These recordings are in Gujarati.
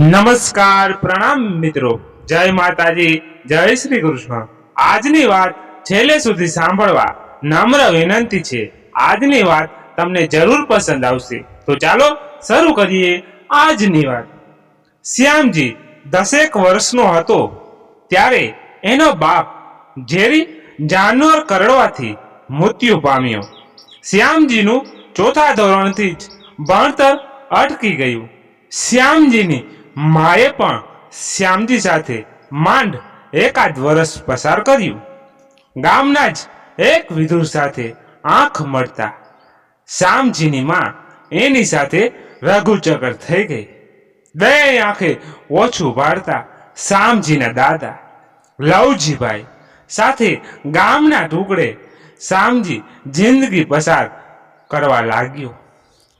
નમસ્કાર, પ્રણામ મિત્રો. જય માતાજી, જય શ્રી કૃષ્ણ. આજની વાત છેલ્લે સુધી સાંભળવા નમ્ર વિનંતી છે. આજની વાત તમને જરૂર પસંદ આવશે. તો ચાલો શરૂ કરીએ આજની વાત. શ્યામજી દસેક વર્ષનો હતો ત્યારે એનો બાપ ઝેરી જાનવર કરડવાથી મૃત્યુ પામ્યો. શ્યામજીનું ચોથા ધોરણથી જ ભણતર અટકી ગયું. શ્યામજીની માએ પણ શ્યામજી સાથે માંડ એકાદ વર્ષ પસાર કર્યું. ગામના જ એક વિધુર સાથે આંખ મળતા શ્યામજીની માં એની સાથે રઘુચક્કર થઈ ગઈ. બે આંખે ઓછું પાડતા શ્યામજીના દાદા લવજીભાઈ સાથે ગામના ટુકડે શ્યામજી જિંદગી પસાર કરવા લાગ્યો.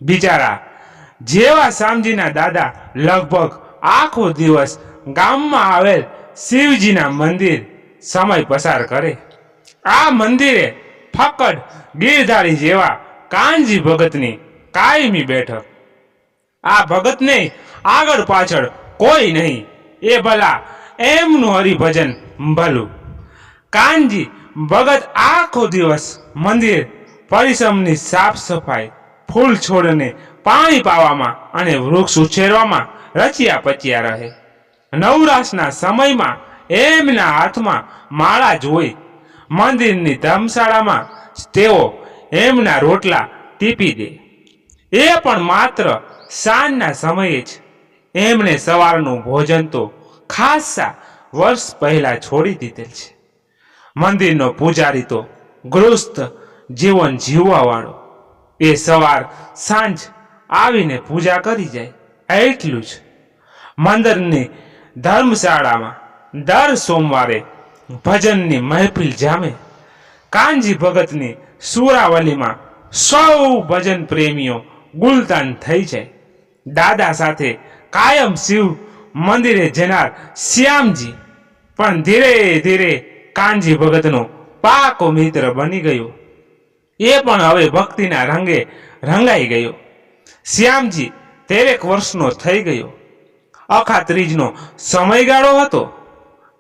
બિચારા જેવા શ્યામજીના દાદા લગભગ આખો દિવસ ગામમાં આવેલ શિવજીના મંદિર સમય પસાર કરે. આ મંદિરે ફકડ ગીરધારી જેવા કાનજી ભગતની કાયમી બેઠક. આ ભગતને આગળ પાછળ કોઈ નહીં, એ ભલા એમનું હરિભજન ભલું. કાનજી ભગત આખો દિવસ મંદિર પરિશ્રમની સાફ સફાઈ, ફૂલ છોડને પાણી પાવામાં અને વૃક્ષ ઉછેરવામાં રચ્યા પચ્યા રહે. નવરાશના સમયમાં એમના હાથમાં માળા જોઈ મંદિરની ધર્મશાળામાં તેઓ એમના રોટલા ટીપી દે. એ પણ માત્ર સાંજના સમયે જ એમણે સવારનું ભોજન તો ખાસા વર્ષ પહેલા છોડી દીધેલ છે. મંદિરનો પૂજારી તો ગૃહસ્થ જીવન જીવવાવાળો. એ સવાર સાંજ આવીને પૂજા કરી જાય, એટલું જ. મંદિરની ધર્મશાળામાં દર સોમવારે ભજનની મહેફિલ જામે. કાનજી ભગતની સુરાવલીમાં સૌ ભજન પ્રેમીઓ ગુલતાન થઈ જાય. દાદા સાથે કાયમ શિવ મંદિરે જનાર શ્યામજી પણ ધીરે ધીરે કાનજી ભગતનો પાકો મિત્ર બની ગયો. એ પણ હવે ભક્તિના રંગે રંગાઈ ગયો. શ્યામજી તેરેક વર્ષનો થઈ ગયો. અખા ત્રીજનો સમયગાળો હતો.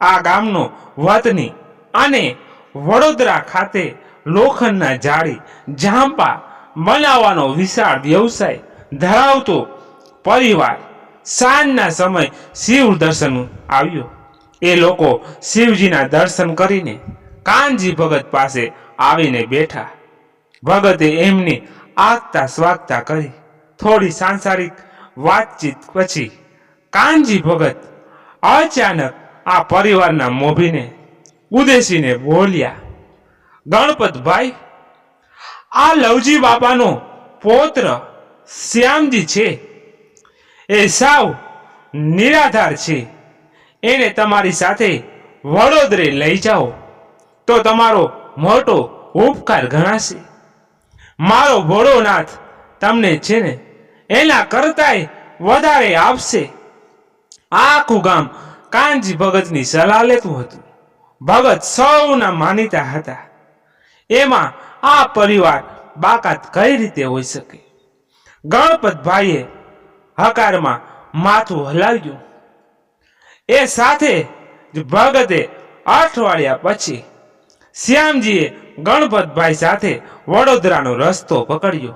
આ ગામનો વતની અને વડોદરા ખાતે લોખંડના જાળી ઝાંપા બનાવવાનો વિશાળ વ્યવસાય ધરાવતો પરિવાર સાંજના સમય શિવ દર્શન આવ્યો. એ લોકો શિવજીના દર્શન કરીને કાનજી ભગત પાસે આવીને બેઠા. ભગતે એમની આગતા સ્વાગતા કરી. થોડી સાંસારિક વાતચીત પછી કાનજી ભગત અચાનક આ પરિવારના મોભીને ઉદેશીને બોલ્યા, ગણપતભાઈ, આ લવજી બાપાનો પૌત્ર શ્યામજી છે. એ સાવ નિરાધાર છે. એને તમારી સાથે વડોદરે લઈ જાઓ. તો તમારો મોટો ઉપકાર ગણાશે. મારો ભોળોનાથ તમને છે ને એના કરતાંય વધારે આપશે. આખું ગામ કાનજી ભગતની સલાહ લેતું હતું. ભગત સૌના માનીતા હતા. એમાં આ પરિવાર બાકાત કઈ રીતે હોઈ શકે? ગણપતભાઈએ હકારમાં માથું હલાવ્યું. એ સાથે જ ભગતે અઠવાડિયા પછી શ્યામજીએ ગણપતભાઈ સાથે વડોદરાનો રસ્તો પકડ્યો.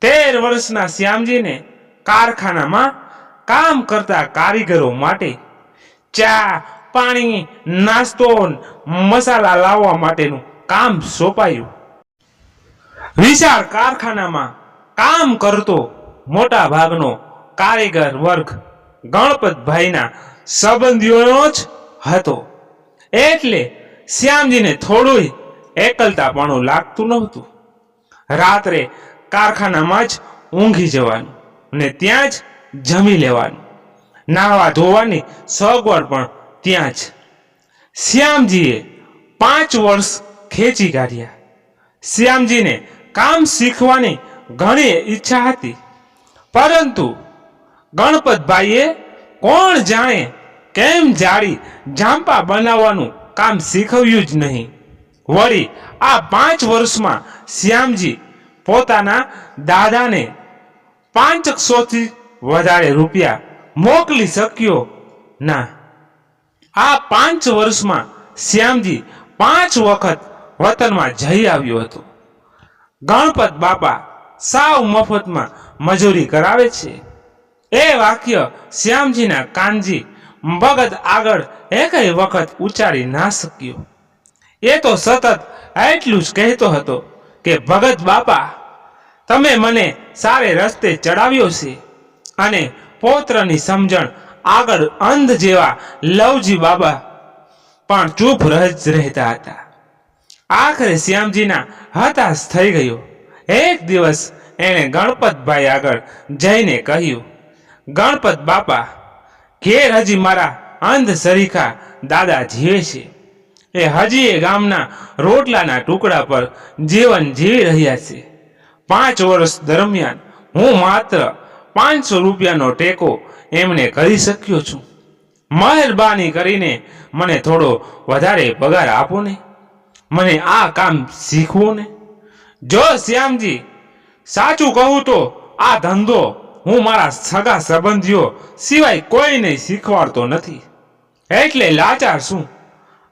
તેર વર્ષના શ્યામજીને કારખાનામાં કામ કરતા કારીગરો માટે ચા, પાણી, નાસ્તો મસાલા લાવવા માટેનું કામ સોંપાયું. વિશાળ કારખાનામાં કામ કરતો મોટા ભાગનો કારીગર વર્ગ ગણપતભાઈના સંબંધીઓનો જ હતો. એટલે શ્યામજીને થોડું એકલતાપણું લાગતું નહોતું. રાત્રે કારખાનામાં જ ઊંઘી જવાનું ને ત્યાં જ જમી લેવાનું. નાહવા ધોવાની સગવડ પણ ત્યાં જ. શ્યામજીએ પાંચ વર્ષ ખેંચી કાઢ્યા. શ્યામજીને કામ શીખવાની ઘણી ઈચ્છા હતી. પરંતુ ગણપતભાઈએ કોણ જાણે કેમ જાળી જાંપા બનાવવાનું કામ શીખવ્યું જ નહીં. વળી આ પાંચ વર્ષમાં શ્યામજી પોતાના દાદાને પાંચસોથી વધારે રૂપિયા મોકલી શક્યો? ના. આ પાંચ વર્ષમાં શ્યામજી પાંચ વખત વતનમાં જઈ આવ્યો હતો. ગણપત બાપા સાવ મફતમાં મજૂરી કરાવે છે. એ વાક્ય શ્યામજીના કાનજી ભગત આગળ એકેય વખત ઉચ્ચારી ના શક્યો. એ તો સતત એટલું જ કહેતો હતો કે, ભગત બાપા, તમે મને સારે રસ્તે ચડાવ્યો છે. અને પૌત્રની સમજણ આગળ અંધ જેવા લવજી બાબા પણ ચૂપ જ રહેતા હતા. આખરે શ્યામજીના હતાશ થઈ ગયો. એક દિવસ એણે ગણપતભાઈ આગળ જઈને કહ્યું, ગણપત બાપા, ઘેર હજી મારા અંધ સરીખા દાદા જીવે છે. એ હજી એ ગામના રોટલાના ટુકડા પર જીવન જીવી રહ્યા છે. પાંચ વર્ષ દરમિયાન હું માત્ર પાંચસો રૂપિયાનો ટેકો એમને કરી શક્યો છું. મહેરબાની કરીને મને થોડો વધારે પગાર આપો ને. મને આ કામ શીખવું ને. જો શ્યામજી, સાચું કહું તો આ ધંધો હું મારા સગા સંબંધીઓ સિવાય કોઈને શીખવાડતો નથી. એટલે લાચાર શું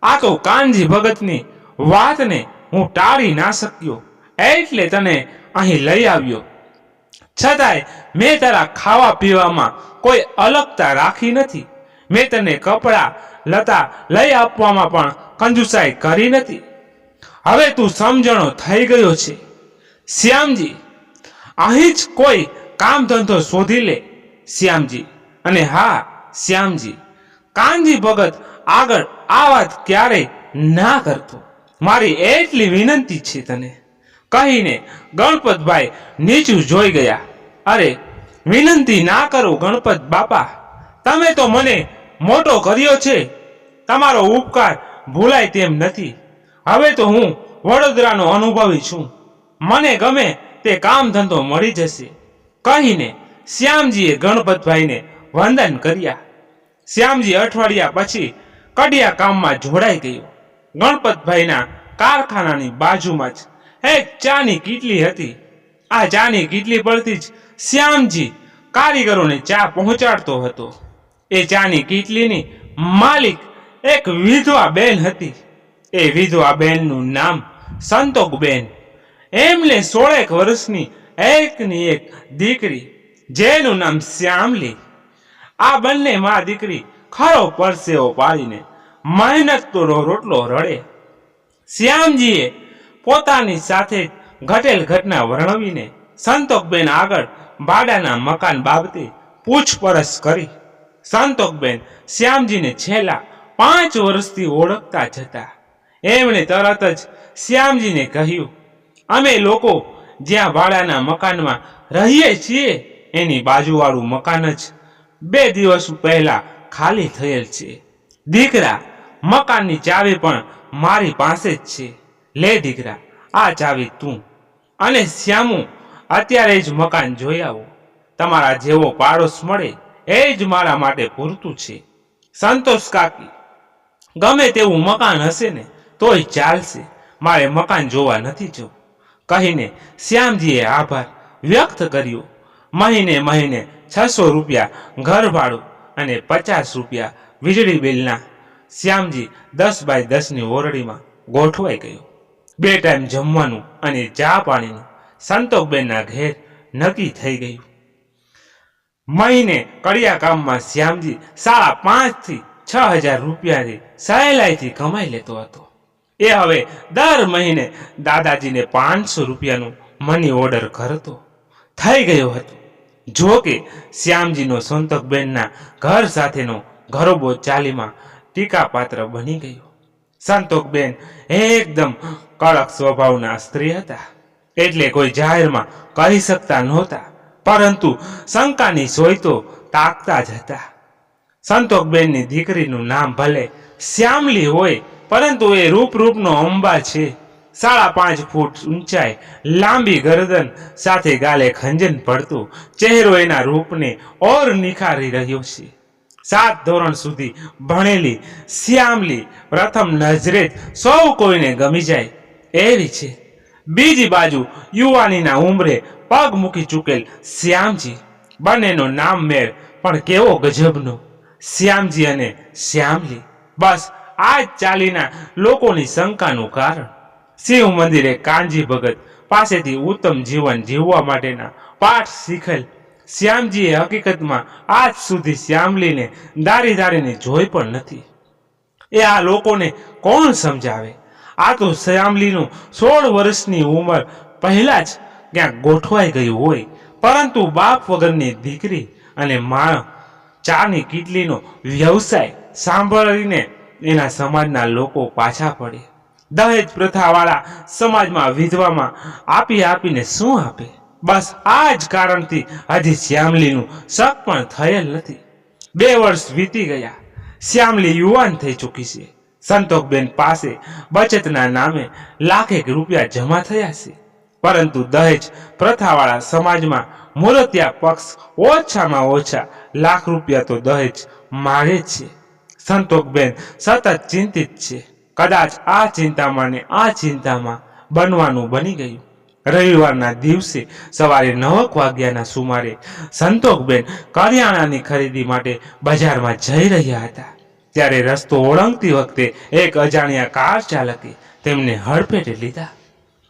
આ તો કાનજી ભગતની વાતને હું ટાળી ના શક્યો. એટલે તને અહીં લઈ આવ્યો. છતાંય મેં તારા ખાવા પીવામાં કોઈ અલગતા રાખી નથી. મેં તને કપડાં, લતા લઈ આપવામાં પણ કંજુસાઈ કરી નથી. હવે તું સમજણો થઈ ગયો છે. શ્યામજી, અહીં જ કોઈ કામ ધંધો શોધી લે. શ્યામજી, અને હા, શ્યામજી, કાનજી ભગત આગળ આ વાત ક્યારેય ના કરતો. મારી એટલી વિનંતી છે તને. કહીને ગણપતભાઈ નીચું જોઈ ગયા. અરે, વિનંતી ના કરો ગણપત બાપા. તમે તો મને મોટો કર્યો છે. તમારો ઉપકાર ભૂલાય તેમ નથી. હવે તો હું વડોદરાનો અનુભવી છું. મને ગમે તે કામ ધંધો મળી જશે. કહીને શ્યામજીએ ગણપતભાઈને વંદન કર્યા. શ્યામજી અઠવાડિયા પછી કડિયા કામમાં જોડાઈ ગયો. ગણપતભાઈના કારખાનાની બાજુમાં જ એક ચાની કીટલી હતી. આ ચાની કીટલી પરથી જ શ્યામજી કારીગરોને ચા પહોંચાડતો હતો. એ ચાની કીટલીની માલિક એક વિધવા બેન હતી. એ વિધવા બેનનું નામ સંતોકબેન. એમને સોળેક વર્ષની એકની એક દીકરી, જેનું નામ શ્યામલી. આ બંને માં દીકરી ખરો પરસેવો પાડીને મહેનત તો રોટલો રડે. શ્યામજીએ પોતાની સાથે ઘટેલ ઘટના વર્ણવીને સંતોકબેન આગળ ભાડાના મકાન બાબતે પૂછપરછ કરી. સંતોકબેન શ્યામજીને છેલ્લા પાંચ વર્ષથી ઓળખતા જતા. એમણે તરત જ શ્યામજીને કહ્યું, અમે લોકો જ્યાં ભાડાના મકાનમાં રહીએ છીએ, એની બાજુવાળું મકાન જ બે દિવસ પહેલા ખાલી થયેલ છે. દીકરા મકાનની ચાવી પણ મારી પાસે જ છે. લે દીકરા, આ ચાવી તું. અને શ્યામુ, અત્યારે જ મકાન જોઈ આવો. તમારા જેવો પાડોશ મળે, એ જ મારા માટે પૂરતું છે. સંતોષ કાકી, ગમે તેવું મકાન હશે ને, તોય ચાલશે. મારે મકાન જોવા નથી જવું. કહીને શ્યામજીએ આભાર વ્યક્ત કર્યો. મહિને મહિને છસો રૂપિયા ઘર ભાડું અને પચાસ રૂપિયા વીજળી બિલના શ્યામજી દસ બાય દસની ઓરડીમાં ગોઠવાઈ ગયો. બે ટાઈમ જમવાનું અને ચા પાણીનું સંતોકબેનના ઘેર નક્કી થઈ ગયું. મહિને કડિયા કામમાં શ્યામજી સાડા પાંચથી છ હજાર રૂપિયાની સહેલાઈથી કમાઈ લેતો હતો. એ હવે દર મહિને દાદાજીને પાંચસો રૂપિયાનું મની ઓર્ડર કરતો થઈ ગયો હતો. જો કે શ્યામજીનો સંતોકબેનના ઘર સાથેનો ઘરોબો ચાલીમાં ટીકાપાત્ર બની ગયો. સંતોકબેન એકદમ કડક સ્વભાવના સ્ત્રી હતા. એટલે કોઈ જાહેરમાં કહી શકતા નહોતા, પરંતુ શંકાની સોય તો તાકતા જ હતા. સંતોકબેનની દીકરીનું નામ ભલે શ્યામલી હોય, પરંતુ એ રૂપ રૂપનો અંબા છે. સાડા પાંચ ફૂટ ઊંચાઈ, લાંબી ગરદન સાથે ગાલે ખંજન પડતું, ચહેરો એના રૂપને ઓર નિખારી રહ્યો છે. સાત ધોરણ સુધી ભણેલી, શ્યામલી, પ્રથમ નજરે સૌ કોઈને ગમી જાય. એવી છે. બીજી બાજુ યુવાનીના ઉંમરે પગ મૂકી ચૂકેલ શ્યામજી. બંનેનો નામ મેળ, પણ કેવો ગજબનો. શ્યામજી અને શ્યામલી. બસ આ જ ચાલીના લોકોની શંકાનું કારણ. શિવ મંદિરે કાનજી ભગત પાસેથી ઉત્તમ જીવન જીવવા માટેના પાઠ શીખેલ શ્યામજીએ હકીકતમાં આજ સુધી શ્યામલીને દારી દારીને જોઈ પણ નથી. એ આ લોકોને કોણ સમજાવે? આ તો શ્યામલીનું સોળ વર્ષની ઉંમર પહેલા જ ક્યાંક ગોઠવાઈ ગયું હોય. પરંતુ બાપ વગરની દીકરી અને મા ચાની કીટલીનો વ્યવસાય સાંભળીને એના સમાજના લોકો પાછા પડે. દહેજ પ્રથાવાળા સમાજમાં વિધવામાં આપી આપીને શું આપે? બસ આ જ કારણથી હજી શ્યામલીનું શક પણ થયેલ નથી. બે વર્ષ વીતી ગયા. શ્યામલી યુવાન થઈ ચૂકી છે. સંતોકબેન પાસે બચતના નામે લાખેક રૂપિયા જમા થયા છે. પરંતુ દહેજ પ્રથાવાળા સમાજમાં મૂર્તિયા પક્ષ ઓછામાં ઓછા લાખ રૂપિયા તો દહેજ માગે છે. સંતોકબેન સતત ચિંતિત છે. કદાચ આ ચિંતામાં ને આ ચિંતામાં બનવાનું બની ગયું. રવિવારના દિવસે સવારે નવક વાગ્યાના સુમારે સંતોકબેન કરિયાણાની ખરીદી માટે બજારમાં જઈ રહ્યા હતા. ત્યારે રસ્તો ઓળંગતી વખતે એક અજાણ્યા કાર ચાલકે તેમને હડફેટે લીધા.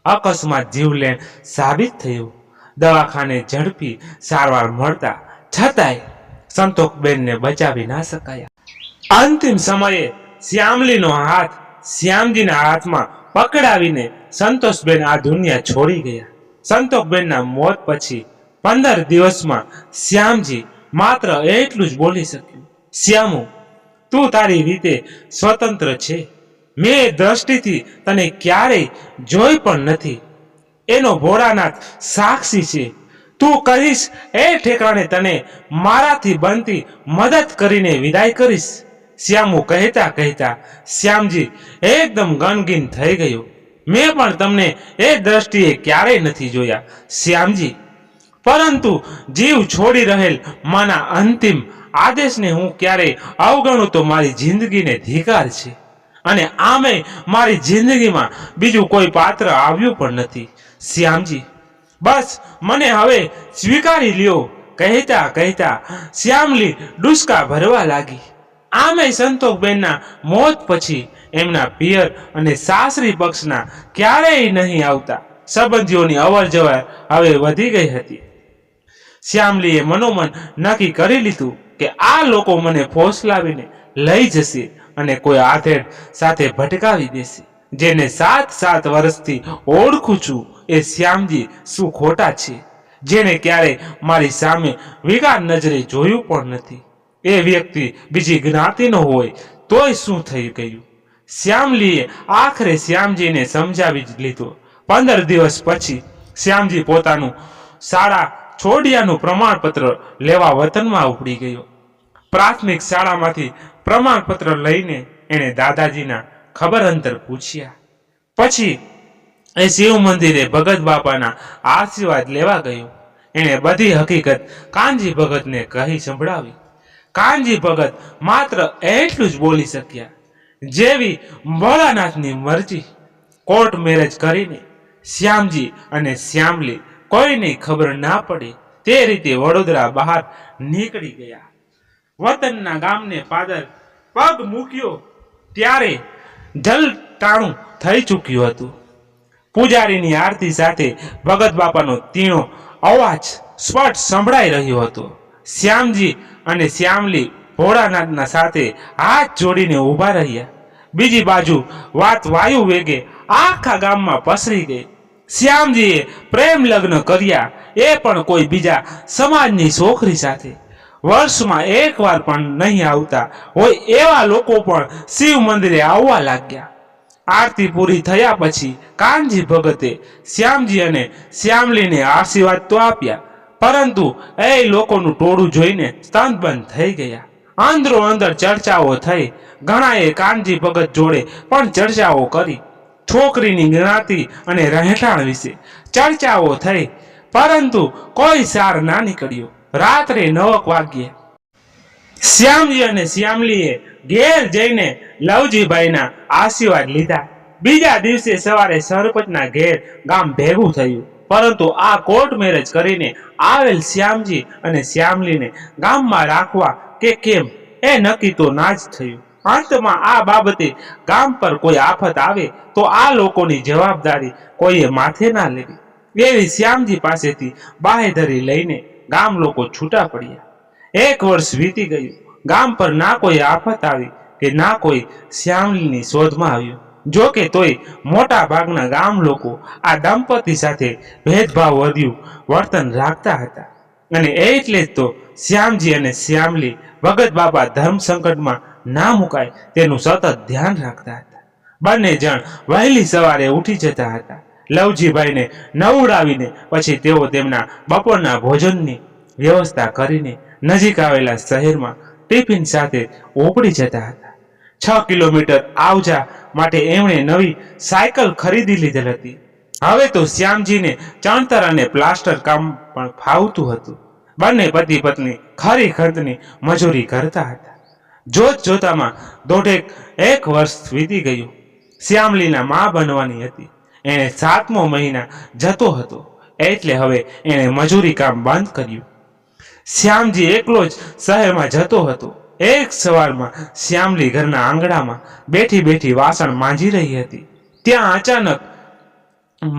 અકસ્માત જીવલેણ સાબિત થયું. દવાખાને ઝડપી સારવાર મળતા છતાંય સંતોકબેનને બચાવી ના શકાયા. અંતિમ સમયે શ્યામલીનો હાથ શ્યામજીના હાથમાં પકડાવીને સંતોષબેન આ દુનિયા છોડી ગયા. સંતોષબેનના મોત પછી પંદર દિવસમાં શ્યામજી માત્ર એટલું જ બોલી શક્યું, શ્યામુ, તું તારી રીતે સ્વતંત્ર છે. મેં દ્રષ્ટિથી તને ક્યારેય જોઈ પણ નથી. એનો ભોળાનાથ સાક્ષી છે. તું કહીશ એ ઠેકાણે તને મારાથી બનતી મદદ કરીને વિદાય કરીશ. શ્યામુ કહેતા કહેતા, શ્યામજી, એકદમ ગણગીન થઈ ગયો. મેં પણ તમને એ દ્રષ્ટિએ ક્યારેય નથી જોયા. શ્યામજી, પરંતુ જીવ છોડી રહેલ માના અંતિમ આદેશને હું ક્યારેય અવગણું તો મારી જિંદગીને ધિકાર છે. અને આમે મારી જિંદગીમાં બીજું કોઈ પાત્ર આવ્યું પણ નથી. શ્યામજી, બસ, મને હવે સ્વીકારી લ્યો. કહેતા કહેતા શ્યામલી ડુસકા ભરવા લાગી. આમે સંતોષબેનના મોત પછી એમના પિયર અને સાસરી પક્ષના ક્યારેય નહીં આવતા. સંબંધીઓની અવર જવર હવે વધી ગઈ હતી. શ્યામલીએ મનોમન નક્કી કરી લીધું કે આ લોકો મને ફોસલાવીને લઈ જશે અને કોઈ આધેડ સાથે ભટકાવી દેશે. જેને સાત સાત વર્ષથી ઓળખું છું એ શ્યામજી શું ખોટા છે? જેને ક્યારેય મારી સામે વિગાર નજરે જોયું પણ નથી. એ વ્યક્તિ બીજી જ્ઞાતિનો હોય, તોય શું થઈ ગયું? શ્યામલીએ આખરે શ્યામજીને સમજાવી જ લીધો. પંદર દિવસ પછી શ્યામજી પોતાનું શાળા છોડિયાનું પ્રમાણપત્ર લેવા વતનમાં ઉપડી ગયો. પ્રાથમિક શાળામાંથી પ્રમાણપત્ર લઈને એણે દાદાજીના ખબર અંતર પૂછ્યા. પછી એ શિવ મંદિરે ભગત બાપાના આશીર્વાદ લેવા ગયો. એણે બધી હકીકત કાનજી ભગતને કહી સંભળાવી. કાનજી ભગત માત્ર એટલું જ બોલી શક્યા. જેવી ભોળાનાથની મરજી કોર્ટ મેરેજ કરીને શ્યામજી અને શ્યામલી કોઈની ખબર ના પડે, તે રીતે વડોદરા બહાર નીકળી ગયા. વતનના ગામને પાદર પગ મૂક્યો ત્યારે જલટાણું થઈ ચૂક્યું હતું. પૂજારીની આરતી સાથે ભગત બાપાનો તીણો અવાજ સ્પષ્ટ સંભળાઈ રહ્યો હતો. શ્યામજી અને શ્યામલી ભોળાનાથના સાથે હાથ જોડીને ઊભા રહ્યા. બીજી બાજુ વાત વાયુ વેગે આખા ગામમાં પસરી ગઈ. શ્યામજીએ પ્રેમ લગ્ન કર્યા, એ પણ કોઈ બીજા સમાજની છોકરી સાથે. વર્ષમાં એકવાર પણ નહીં આવતા હોય એવા લોકો પણ શિવ મંદિરે આવવા લાગ્યા. આરતી પૂરી થયા પછી કાનજી ભગતે શ્યામજી અને શ્યામલીને આશીર્વાદ તો આપ્યા. પરંતુ એ લોકોનું ટોળું જોઈને સ્તંભબંધ થઈ ગયા. અંદરો અંદર ચર્ચાઓ થઈ. ઘણાએ કાનજી ભગત જોડે પણ ચર્ચાઓ કરી. છોકરીની જ્ઞાતિ અને રહેઠાણ વિશે ચર્ચાઓ થઈ. પરંતુ કોઈ સાર ના નીકળ્યો. રાત્રે નવક વાગ્યે. શ્યામજી અને શ્યામલીએ ઘેર જઈને લવજીભાઈના આશીર્વાદ લીધા. બીજા દિવસે સવારે સરપંચના ઘેર ગામ ભેગું થયું. પરંતુ આ કોર્ટ મેરેજ કરીને આવેલ શ્યામજી અને શ્યામલીને ગામમાં રાખવા કે કેમ એ નક્કી તો ના જ થયું. અંતમાં આ બાબતે ગામ પર કોઈ આફત આવે તો આ લોકોની જવાબદારી કોઈએ માથે ના લેવી. એવી શ્યામજી પાસેથી બાહેધરી લઈને ગામ લોકો છૂટા પડ્યા. એક વર્ષ વીતી ગયું. ગામ પર ના કોઈ આફત આવી કે ના કોઈ શ્યામલીની શોધમાં આવ્યું. જો કે તોય મોટા ભાગના ગામ લોકો આ દંપતી સાથે ભેદભાવ વધ્યું, વર્તન રાખતા હતા. અને એટલે જ તો શ્યામજી અને શ્યામલી ભગત બાબા ધર્મ સંકટમાં ના મુકાય તેનું સતત ધ્યાન રાખતા હતા. બંને જણ વહેલી સવારે ઉઠી જતા હતા. લવજીભાઈને નવડાવીને પછી તેઓ તેમના બપોરના ભોજનની વ્યવસ્થા કરીને નજીક આવેલા શહેરમાં ટિફિન સાથે ઉપડી જતા હતા. છ કિલોમીટર આવજા માટે એમણે નવી સાયકલ ખરીદી લીધેલ હતી. હવે તો શ્યામજીને ચણતર અને પ્લાસ્ટર કામ પણ ફાવતું હતું. બંને પતિ પત્ની ખરી ખર્ચની મજૂરી કરતા હતા. જોત જોતામાં દોઢેક, એક વર્ષ વીતી ગયું. શ્યામલીના મા બનવાની હતી. એણે સાતમો મહિના જતો હતો, એટલે હવે એણે મજૂરી કામ બંધ કર્યું. શ્યામજી એકલો જ શહેરમાં જતો હતો. એક સવારમાં શ્યામલી ઘરના આંગણામાં બેઠી બેઠી વાસણ માંજી રહી હતી. ત્યાં અચાનક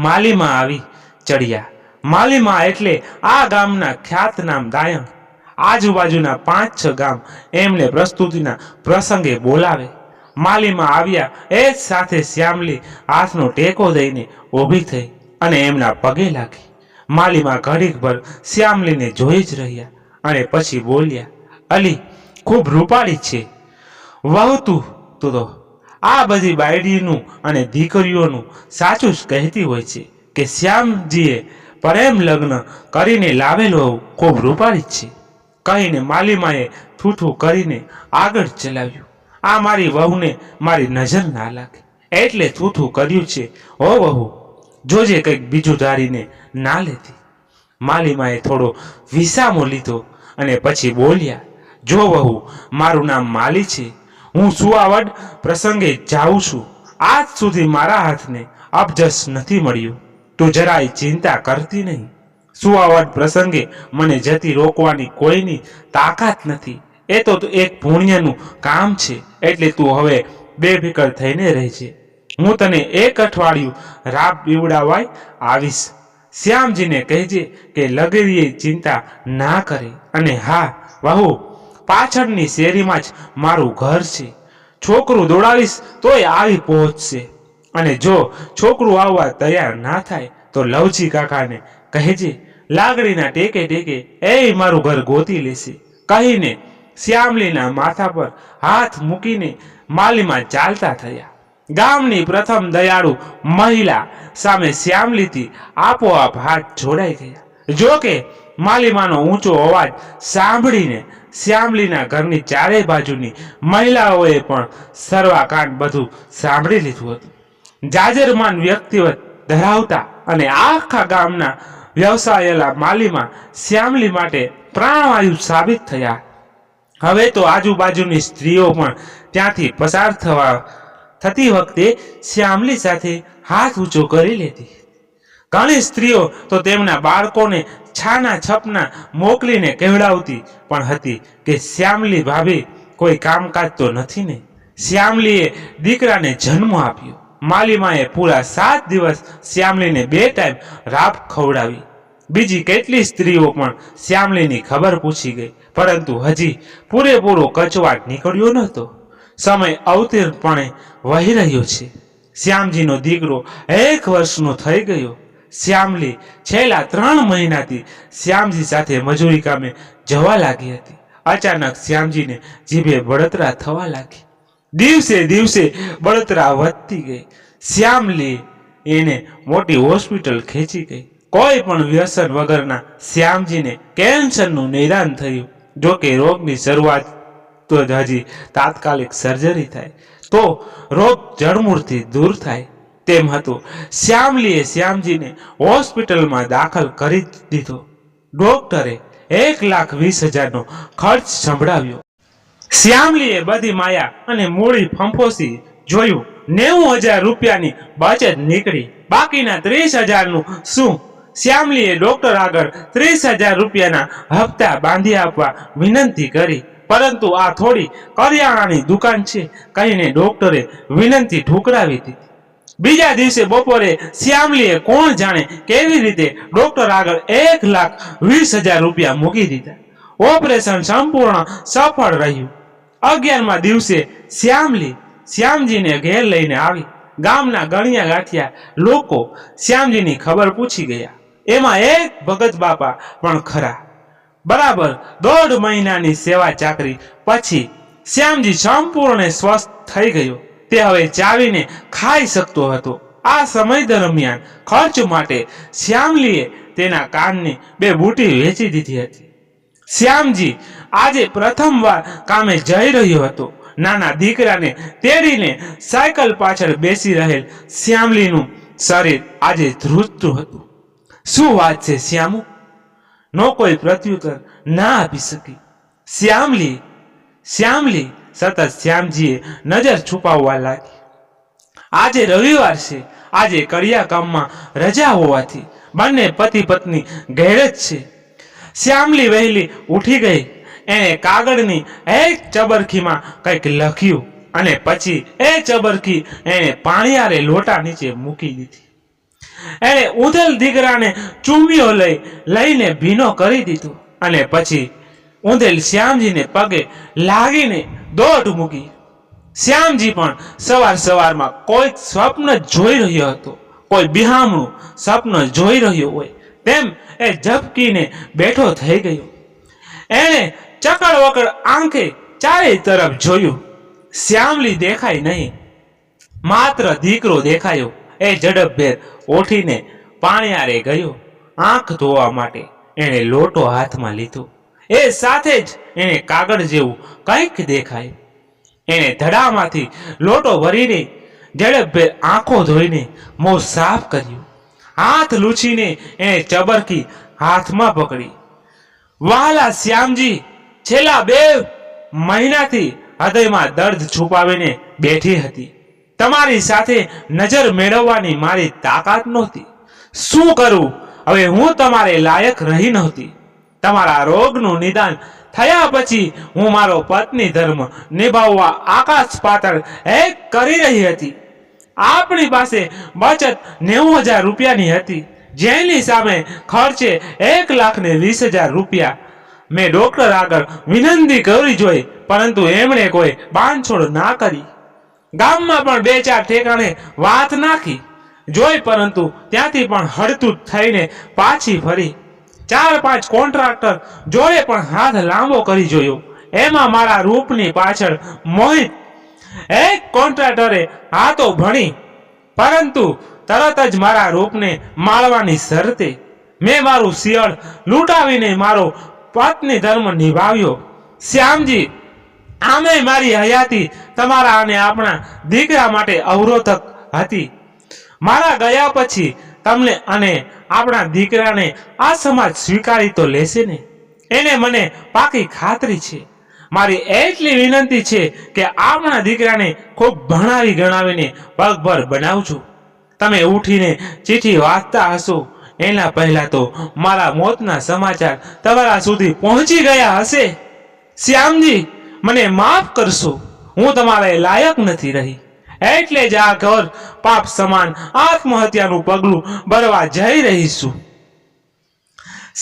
માલીમાં આવી ચડ્યા. માલીમાં એટલે આ ગામના ખ્યાતનામ દાયણ આજુબાજુના પાંચ છ ગામ એમને પ્રસ્તુતિના પ્રસંગે બોલાવે. માલીમાં આવ્યા એ જ સાથે શ્યામલી હાથનો ટેકો દઈને ઊભી થઈ અને એમના પગે લાગી. માલીમાં ઘડીકભર શ્યામલીને જોઈ જ રહ્યા અને પછી બોલ્યા, અલી ખૂબ રૂપાળી છે. વહતું તું આ બધી બાયડીનું અને દીકરીઓનું સાચું જ કહેતી હોય છે કે શ્યામજીએ પ્રેમ લગ્ન કરીને લાવેલો ખૂબ રૂપાળી છે. કહીને માલીમાએ થૂથું કરીને આગળ ચલાવ્યું. આ મારી વહુને મારી નજર ના લાગે. એટલે થૂથું કર્યું છે ઓ વહુ, જોજે કંઈક બીજું ધારીને ના લેતી. માલીમાએ થોડો વિસામો લીધો અને પછી બોલ્યા જો વહુ, મારું નામ માલી છે. હું સુવાવડ પ્રસંગે જાઉં છું. આજ સુધી મારા હાથને અબજસ નથી મળ્યું. તું જરાય ચિંતા કરતી નહીં. સુવાવડ પ્રસંગે મને જતી રોકવાની કોઈની તાકાત નથી. એ તો એક પુણ્યનું કામ છે, એટલે તું હવે બેફિકર થઈને રહેજે. હું તને એક અઠવાડિયું રાબ પીવડાવાય આવીશ. શ્યામજીને કહેજે કે લગરીએ ચિંતા ના કરે. અને હા, વહુ પાછળની શેરીમાં જ મારું ઘર છે. છોકરું દોડાવીશ તોય આવી પહોંચશે. અને જો છોકરું આવવા તૈયાર ના થાય, તો લવજી કાકાને કહેજે, લાગણીના ટેકે ટેકે એ મારું ઘર ગોતી લેશે. કહીને શ્યામલીના માથા પર હાથ મૂકીને માલીમાં ચાલતા થયા. ગામની પ્રથમ દયાળુ મહિલા સામે શ્યામલીથી આપોઆપ હાથ જોડાઈ ગયા. જો કે માલીમાનો ઊંચો અવાજ સાંભળીને શ્યામલીના ઘરની ચારે બાજુની મહિલાઓએ પણ સર્વાકાંડ બધું સાંભળી લીધું હતું. જાજરમાન વ્યક્તિવત ધરાવતા અને આખા ગામના વ્યવસાયેલા માલીમાં શ્યામલી માટે પ્રાણવાયુ સાબિત થયા. હવે તો આજુબાજુની સ્ત્રીઓ પણ ત્યાંથી પસાર થવા, થતી વખતે શ્યામલી સાથે હાથ ઊંચો કરી લેતી. ઘણી સ્ત્રીઓ તો તેમના બાળકોને છાના છપના મોકલીને કહેવડાવતી પણ હતી કે શ્યામલી ભાભી કોઈ કામકાજ તો નથી ને? શ્યામલીએ દીકરાને જન્મ આપ્યો. માલીમાએ પૂરા સાત દિવસ શ્યામલીને બે ટાઈમ રાપ ખવડાવી. બીજી કેટલી સ્ત્રીઓ પણ શ્યામલીની ખબર પૂછી ગઈ. પરંતુ હજી પૂરેપૂરો કચવાટ નીકળ્યો નહોતો. સમય અવતીર્ણપણે વહી રહ્યો છે. શ્યામજીનો દીકરો એક વર્ષનો થઈ ગયો. શ્યામલી છેલ્લા ત્રણ મહિનાથી શ્યામજી સાથે મજૂરી કામે જવા લાગી હતી. અચાનક શ્યામજીને જીભે બળતરા થવા લાગી. દિવસે દિવસે બળતરા વધતી ગઈ. શ્યામલી એને મોટી હોસ્પિટલ ખેંચી ગઈ. કોઈ પણ વ્યસન વગરના શ્યામજીને કેન્સરનું નિદાન થયું. જોકે રોગની શરૂઆત તો હજી તાત્કાલિક સર્જરી થાય. તો રોગ જડમૂળથી દૂર થાય. તેમ હતું. શ્યામલીએ શ્યામજીને હોસ્પિટલમાં દાખલ કરી દીધો. ડોક્ટરે એક લાખ વીસ હજારનો ખર્ચ સંભળાવ્યો. શ્યામલીએ બધી માયા અને મૂડી ફંફોસી જોયું. નેવું હજાર રૂપિયાની બચત નીકળી. બાકીના ત્રીસ હજારનું શું? શ્યામલીએ ડોક્ટર આગળ ત્રીસ હજાર રૂપિયાના હપ્તા બાંધી આપવા વિનંતી કરી. પરંતુ આ થોડી કરિયાણાની દુકાન છે, કહીને ડોક્ટરે વિનંતી ઠુકરાવી દીધી. બીજા દિવસે બપોરે શ્યામલીએ કોણ જાણે કેવી રીતે ડોક્ટર આગળ એક લાખ વીસ હજાર રૂપિયા મૂકી દીધા. ઓપરેશન સંપૂર્ણ સફળ રહ્યું. અગિયારમા દિવસે શ્યામલી શ્યામજીને ઘેર લઈને આવી. ગામના ગણ્યા ગાંઠિયા લોકો શ્યામજીની ખબર પૂછી ગયા. એમાં એક ભગત બાપા પણ ખરા. બરાબર દોઢ મહિનાની સેવા ચાકરી પછી શ્યામજી સંપૂર્ણ સ્વસ્થ થઈ ગયો. તે હવે ચાવીને ખાઈ શકતો હતો. આ સમય દરમિયાન ખર્ચ માટે શ્યામલીએ તેના કાનની બે બુટી વેચી દીધી હતી. શ્યામજી આજે પ્રથમવાર કામે જઈ રહ્યો હતો. નાના દીકરાને તેડીને સાયકલ પાછળ બેસી રહેલ શ્યામલીનું શરીર આજે ધ્રુજતું હતું. શું વાત છે શ્યામુ? નો કોઈ પ્રત્યુત્તર ના આપી શકી. શ્યામલી શ્યામલી સતત શ્યામજીએ નજર છુપાવવા લાગી. આજે રવિવાર છે. આજે કડિયા કામમાં રજા હોવાથી બંને પતિ પત્ની ઘેર જ છે. શ્યામલી વહેલી ઉઠી ગઈ. એણે કાગળની એક ચબરખીમાં કંઈક લખ્યું અને પછી એ ચબરખી એણે પાણીયારે લોટા નીચે મૂકી દીધી. એણે ઉધલ દીકરાને ચૂમ્યો લઈ, લઈને ભીનો કરી દીધો અને પછી ઉંધેલ શ્યામજીને પગે લાગીને દોઢ મૂકી. શ્યામજી પણ સવાર સવારમાં કોઈક સ્વપ્ન જોઈ રહ્યો હતો. કોઈ બિહામણું સ્વપ્ન જોઈ રહ્યો હોય. તેમ એ ઝપકીને બેઠો થઈ ગયો. એણે ચકડ વકડ આંખે ચારે તરફ જોયું. શ્યામલી દેખાય નહીં. માત્ર દીકરો દેખાયો. એ ઝડપભેર ઓઠીને પાણિયારે ગયો. આંખ ધોવા માટે એણે લોટો હાથમાં લીધો. એ સાથે જ એણે કાગળ જેવું કંઈક દેખાય. એણે ધડામાંથી લોટો ભરીને ઝડપભેર આંખો ધોઈને મોં સાફ કર્યું. હાથ લૂછીને એણે ચબરકી હાથમાં પકડી. વાલા શ્યામજી, છેલ્લા બે મહિનાથી હૃદયમાં દર્દ છુપાવીને બેઠી હતી. તમારી સાથે નજર મેળવવાની મારી તાકાત નહોતી. શું કરું? હવે હું તમારે લાયક રહી નહોતી. તમારા રોગનું નિદાન થયા પછી હું મારો પત્ની ધર્મ નિભાવવા આકાશ પાતળ એક કરી રહી હતી. આપણી પાસે બચત નેવું હજાર રૂપિયાની હતી. જેની સામે ખર્ચે એક લાખ ને વીસ હજાર રૂપિયા. મેં ડોક્ટર આગળ વિનંતી કરી જોઈ, પરંતુ એમણે કોઈ બાંધછોડ ના કરી. ગામમાં પણ બે ચાર ઠેકાણે વાત નાખી. જોઈ પરંતુ ત્યાંથી પણ હડતું થઈને પાછી ફરી. ચાર પાંચ કોન્ટ્રાક્ટર જોડે પણ હાથ લાંબો કરી જોયો. એમાં મારા રૂપની પાછળ મોહિત. એક કોન્ટ્રાક્ટરે હાથો ભણી, પરંતુ તરત જ મારા રૂપને માળવાની શરતે મેં મારું શિયળ લૂંટાવીને મારો પત્ની ધર્મ નિભાવ્યો. શ્યામજી, આમે મારી હયાતી તમારા અને આપણા દીકરા માટે અવરોધક હતી. મારા ગયા પછી તમને અને આપણા દીકરાને આ સમાજ સ્વીકારી તો લેશે ને? એને મને પાકી ખાતરી છે. મારી એટલી વિનંતી છે કે આપણા દીકરાને ખૂબ ભણાવી ગણાવીને પગભર બનાવજો. તમે ઉઠીને ચિઠ્ઠી વાંચતા હશો. એના પહેલા તો મારા મોતના સમાચાર તમારા સુધી પહોંચી ગયા હશે. શ્યામજી, મને માફ કરશો. હું તમારે લાયક નથી રહી. એટલે જ આ ઘર પાપ સમાન, આત્મહત્યાનું પગલું ભરવા જઈ રહીશું.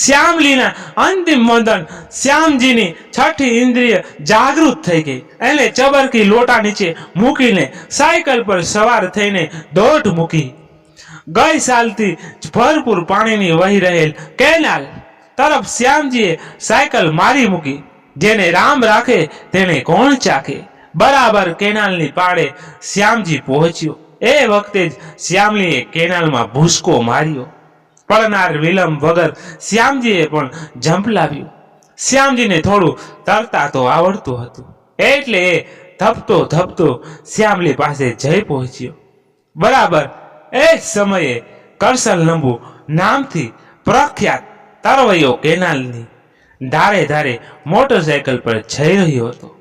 શ્યામલીના અંતિમ વંદન શ્યામજીની છઠ્ઠી ઇન્દ્રિય જાગૃત થઈ ગઈ. એને ચબરકી લોટા નીચે મૂકીને સાયકલ પર સવાર થઈને દોઢ મૂકી. ગઈ સાલથી ભરપૂર પાણીની વહી રહેલ કેનાલ તરફ શ્યામજીએ સાયકલ મારી મૂકી, જેને રામ રાખે તેને કોણ ચાખે. બરાબર કેનાલની પાળે શ્યામજી પહોંચ્યો. એ વખતે જ શ્યામલીએ કેનાલમાં ભૂસકો માર્યો. પડનાર વિલંબ વગર શ્યામજીએ પણ ઝંપલાવ્યું શ્યામજીને થોડું તરતા તો આવડતું હતું. એટલે એ ધપતો ધપતો શ્યામલી પાસે જઈ પહોંચ્યો. બરાબર એ સમયે કરસલ લંબુ નામથી પ્રખ્યાત તરવૈયો કેનાલની ધારે ધારે મોટરસાયકલ પર જઈ રહ્યો હતો.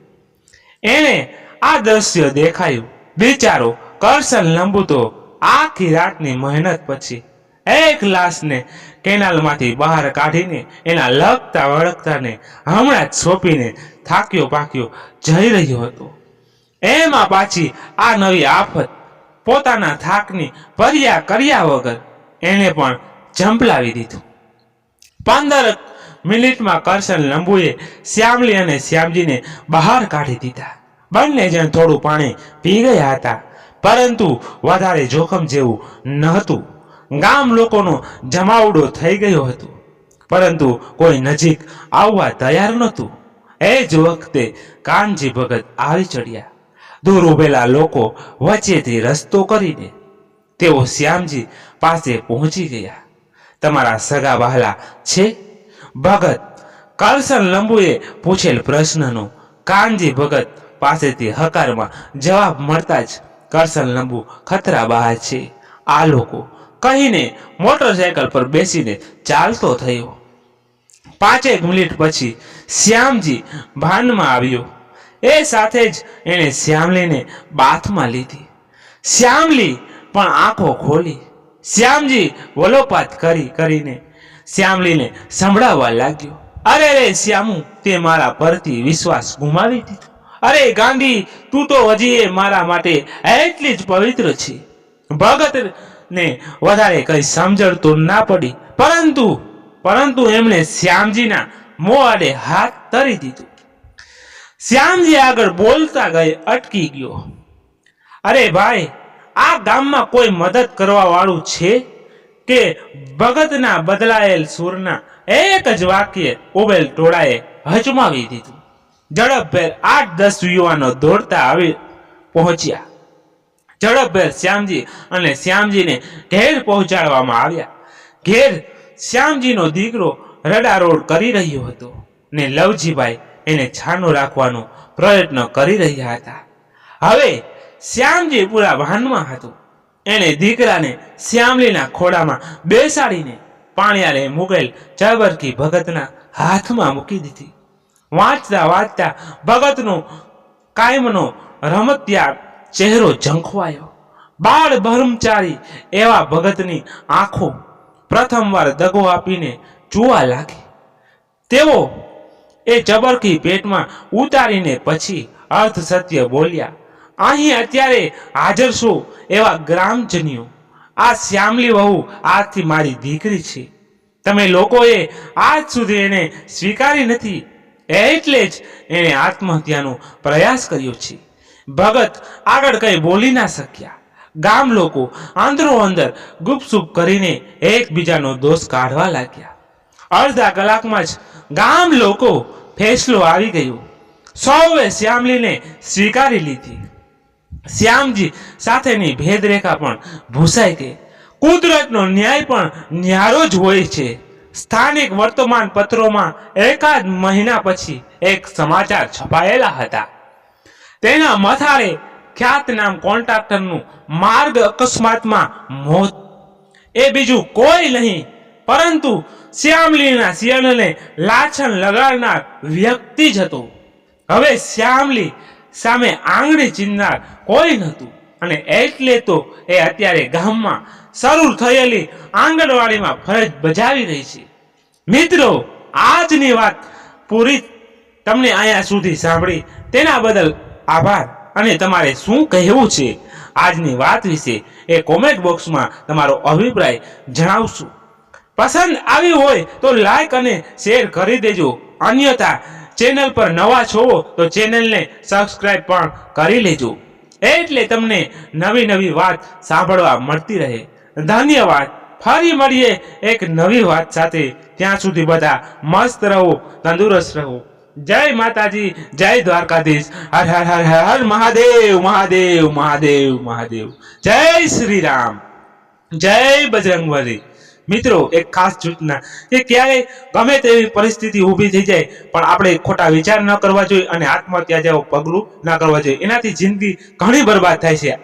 એણે આ દ્રશ્ય દેખાયું. બિચારો કરસન લંબુતો, આખી રાતની મહેનત પછી. એક લાશને કેનાલમાંથી બહાર કાઢીને એના લગતા વળગતાને હમણાં જ સોંપીને થાક્યો પાક્યો જઈ રહ્યો હતો. એમાં પાછી આ નવી આફત, પોતાના થાકની પર્યા કર્યા વગર એને પણ ઝંપલાવી દીધું. પંદર મિનિટમાં કરશન લંબુએ શ્યામલી અને શ્યામજીને બહાર કાઢી દીધા. બંને જણ થોડું પાણી પી ગયા હતા, પરંતુ વધારે જોખમ જેવું નહોતું ગામ લોકોનો જમાવડો થઈ ગયો હતો, પરંતુ કોઈ નજીક આવવા તૈયાર નહોતું. એ જ વખતે કાનજી ભગત આવી ચડ્યા. દૂર ઉભેલા લોકો વચ્ચેથી રસ્તો કરીને તેઓ શ્યામજી પાસે પહોંચી ગયા. તમારા સગા વહાલા છે? ભગત. કરશન લંબુએ પૂછેલ પ્રશ્નનો, કાનજી ભગત પાસેથી હકારમાં જવાબ મળતા જ કરસન લંબુ ખતરા બહાર છે. આ લોકો કહીને મોટરસાયકલ પર બેસીને ચાલતો થયો. પાંચેક મિનિટ પછી શ્યામજી ભાનમાં આવ્યો. એ સાથે જ એણે શ્યામલીને બાથમાં લીધી. શ્યામલી પણ આંખો ખોલી. શ્યામજી વલોપાત કરી કરીને શ્યામલીને સંભળાવવા લાગ્યો. અરે રે શ્યામુ, તે મારા પરથી વિશ્વાસ ગુમાવી દીધો અરે, ગાંધી, તું તો હજી એ મારા માટે એટલી જ પવિત્ર છે. ભગત ને વધારે કઈ સમજણ તો ના પડી. પરંતુ પરંતુ એમણે શ્યામજીના મોં આડે હાથ ધરી દીધું. શ્યામજી આગળ બોલતા ગઈ, અટકી ગયો. અરે, ભાઈ, આ ગામમાં કોઈ મદદ કરવા વાળું છે? કે ભગતના બદલાયેલ સુરના એક જ વાક્ય ઉભેલ ટોળાએ હચમાવી દીધું. ઝડપભેર આઠ દસ યુવાનો દોડતા આવી પહોંચ્યા. ઝડપભેર શ્યામજી અને શ્યામજીને ઘેર પહોંચાડવામાં આવ્યા. ઘેર શ્યામજીનો દીકરો રડારોડ કરી રહ્યો હતો ને લવજીભાઈ એને છાનો રાખવાનો પ્રયત્ન કરી રહ્યા હતા. હવે શ્યામજી પૂરા વાહનમાં હતું. એણે દીકરાને શ્યામલીના ખોડામાં બેસાડીને પાણીયાલે મુગેલ ચબરકી ભગતના હાથમાં મૂકી દીધી. વાંચતા વાંચતા ભગતનો કાયમનો રમતિયાળ ચહેરો ઝંખવાયો. બાળ બ્રહ્મચારી એવા ભગતની આંખો પ્રથમવાર દગો આપીને જોવા લાગી. તેઓ એ ચબરકી પેટમાં ઉતારીને પછી અર્થ સત્ય બોલ્યા અહીં અત્યારે હાજર છો એવા ગ્રામજનીઓ. આ શ્યામલી વહુ આજથી મારી દીકરી છે. તમે લોકોએ આજ સુધી એને સ્વીકારી નથી, એટલે જ એણે આત્મહત્યાનો પ્રયાસ કર્યો છે. ભગત આગળ કંઈ બોલી ના શક્યા. ગામ લોકો આંદરો અંદર ગુપસુપ કરીને એકબીજાનો દોષ કાઢવા લાગ્યા. અડધા કલાકમાં જ ગામ લોકો ફેસલો આવી ગયો. સૌએ શ્યામલીને સ્વીકારી લીધી. શ્યામજી સાથેની ભેદરેખા પણ ભૂસાઈ ગઈ. કુદરતનો ન્યાય પણ ન્યારો જ હોય છે. સ્થાનિક વર્તમાન પત્રોમાં એકાદ મહિના પછી એક સમાચાર છપાયેલા હતા. તેના મથારે ખ્યાતનામ કોન્ટ્રાક્ટરનું માર્ગ અકસ્માતમાં મોત. એ બીજું કોઈ નહીં, પરંતુ શ્યામલીના શિયાળને લાછન લગાડનાર વ્યક્તિ જ હતો. હવે શ્યામલી સામે આંગળી ચીંધનાર કોઈ નહોતું. અને એટલે તો એ અત્યારે ગામમાં શરૂ થયેલી આંગણવાડીમાં ફરજ બજાવી રહી છે. મિત્રો, આજની વાત પૂરી તમને અહીંયા સુધી સાંભળી. તેના બદલ આભાર. અને તમારે શું કહેવું છે આજની વાત વિશે એ કોમેન્ટ બોક્સમાં તમારો અભિપ્રાય જણાવશું. પસંદ આવી હોય તો લાઈક અને શેર કરી દેજો. અન્યથા ચેનલ પર નવા છો તો ચેનલને સબસ્ક્રાઇબ પણ કરી લેજો. એટલે તમને નવી નવી વાત સાંભળવા મળતી રહે. ધન્યવાદ. ફરી મળીએ એક નવી વાત સાથે. ત્યાં સુધી બધા મસ્ત રહો, તંદુરસ્ત રહો. જય માતાજી, જય દ્વારકાધીશ. હર હર હર હર મહાદેવ મહાદેવ મહાદેવ મહાદેવ. જય શ્રી રામ. જય બજરંગબલી. મિત્રો, એક ખાસ સૂચના કે ક્યારેય ગમે તેવી પરિસ્થિતિ ઊભી થઈ જાય, પણ આપણે ખોટા વિચાર ન કરવા જોઈએ અને આત્મહત્યા જેવું પગલું ના કરવા જોઈએ. એનાથી જિંદગી ઘણી બરબાદ થાય છે.